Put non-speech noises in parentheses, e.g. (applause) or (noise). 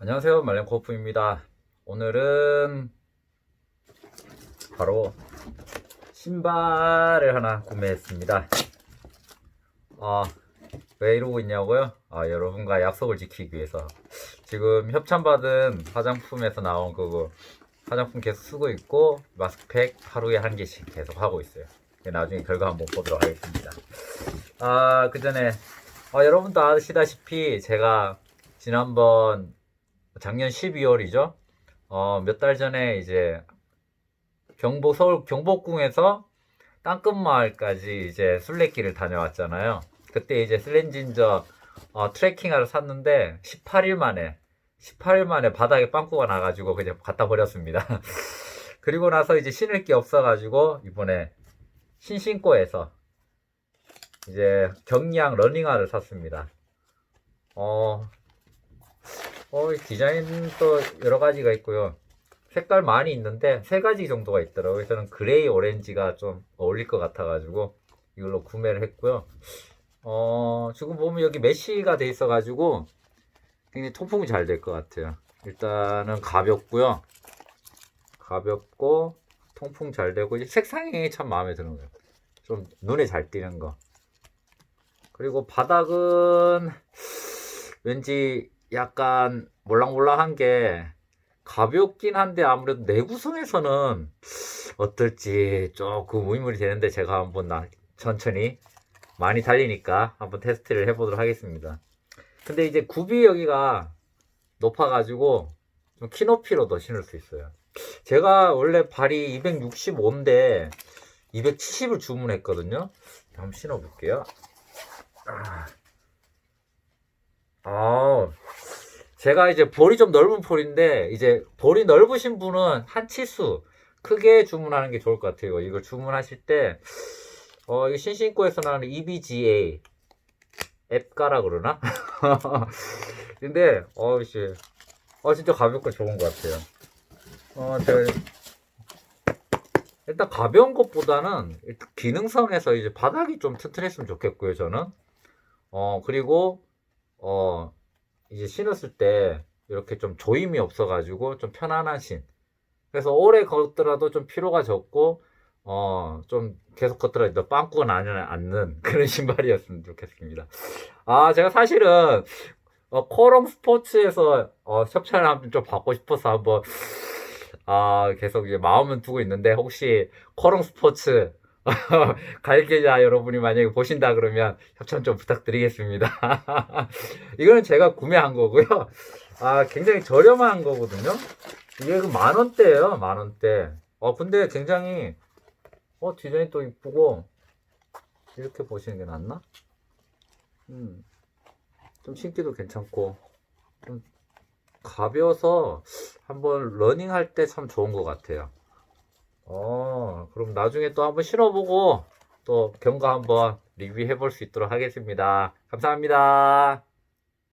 안녕하세요. 말랭코프입니다. 오늘은 바로 신발을 하나 구매했습니다. 아, 왜 이러고 있냐고요? 아, 여러분과 약속을 지키기 위해서. 지금 협찬받은 화장품에서 나온 그거 화장품 계속 쓰고 있고 마스크팩 하루에 한 개씩 계속 하고 있어요. 나중에 결과 한번 보도록 하겠습니다. 아, 그 전에 아, 여러분도 아시다시피 제가 지난번 작년 12월이죠. 어, 몇 달 전에 이제 경복 서울 경복궁에서 땅끝마을까지 이제 순례길을 다녀왔잖아요. 그때 이제 슬렌진저 어, 트레킹화를 샀는데 18일 만에 18일 만에 바닥에 빵꾸가 나가지고 그냥 갖다 버렸습니다. (laughs) 그리고 나서 이제 신을 게 없어가지고 이번에 신신고에서 이제 경량 러닝화를 샀습니다. 어, 어, 이 디자인도 여러 가지가 있고요. 색깔 많이 있는데 세 가지 정도가 있더라고요. 저는 그레이 오렌지가 좀 어울릴 것 같아가지고 이걸로 구매를 했고요. 어, 지금 보면 여기 메쉬가 돼 있어가지고 굉장히 통풍이 잘 될 것 같아요. 일단은 가볍고요. 가볍고 통풍 잘 되고 이제 색상이 참 마음에 드는 거예요. 좀 눈에 잘 띄는 거. 그리고 바닥은 왠지 약간 몰랑몰랑한 게 가볍긴 한데 아무래도 내구성에서는 어떨지 조금 의문이 되는데 제가 한번 나 천천히 많이 달리니까 한번 테스트를 해보도록 하겠습니다. 근데 이제 굽이 여기가 높아가지고 좀 키 높이로 더 신을 수 있어요. 제가 원래 발이 265인데 270을 주문했거든요. 한번 신어볼게요. 아. 아, 제가 이제 볼이 좀 넓은 볼인데 이제 볼이 넓으신 분은 한 치수 크게 주문하는 게 좋을 것 같아요. 이걸 주문하실 때 어, 이 신신코에서 나오는 EBGA 앱가라 그러나? (laughs) 근데 어, 씨, 어 진짜 가볍고 좋은 것 같아요. 어, 제가 일단 가벼운 것보다는 일단 기능성에서 이제 바닥이 좀 튼튼했으면 좋겠고요, 저는. 어, 그리고 어, 이제 신었을 때 이렇게 좀 조임이 없어가지고 좀 편안한 신. 그래서 오래 걷더라도 좀 피로가 적고, 어, 좀 계속 걷더라도 빵꾸가 나지 않는 (laughs) 그런 신발이었으면 좋겠습니다. 아, 제가 사실은, 어, 코롱 스포츠에서, 어, 협찬을 한번 좀 받고 싶어서 한번, 아, 계속 이제 마음은 두고 있는데, 혹시 코롱 스포츠, (laughs) 갈계자 여러분이 만약에 보신다 그러면 협찬 좀 부탁드리겠습니다. (laughs) 이거는 제가 구매한 거고요. 아, 굉장히 저렴한 거거든요. 이게 그만 원대예요, 만 원대. 어, 근데 굉장히 어, 디자인 또 이쁘고 이렇게 보시는 게 낫나? 음. 좀 신기도 괜찮고 좀 가벼워서 한번 러닝 할 때 참 좋은 것 같아요. 어, 그럼 나중에 또 한번 신어보고 또 경과 한번 리뷰해 볼 수 있도록 하겠습니다. 감사합니다.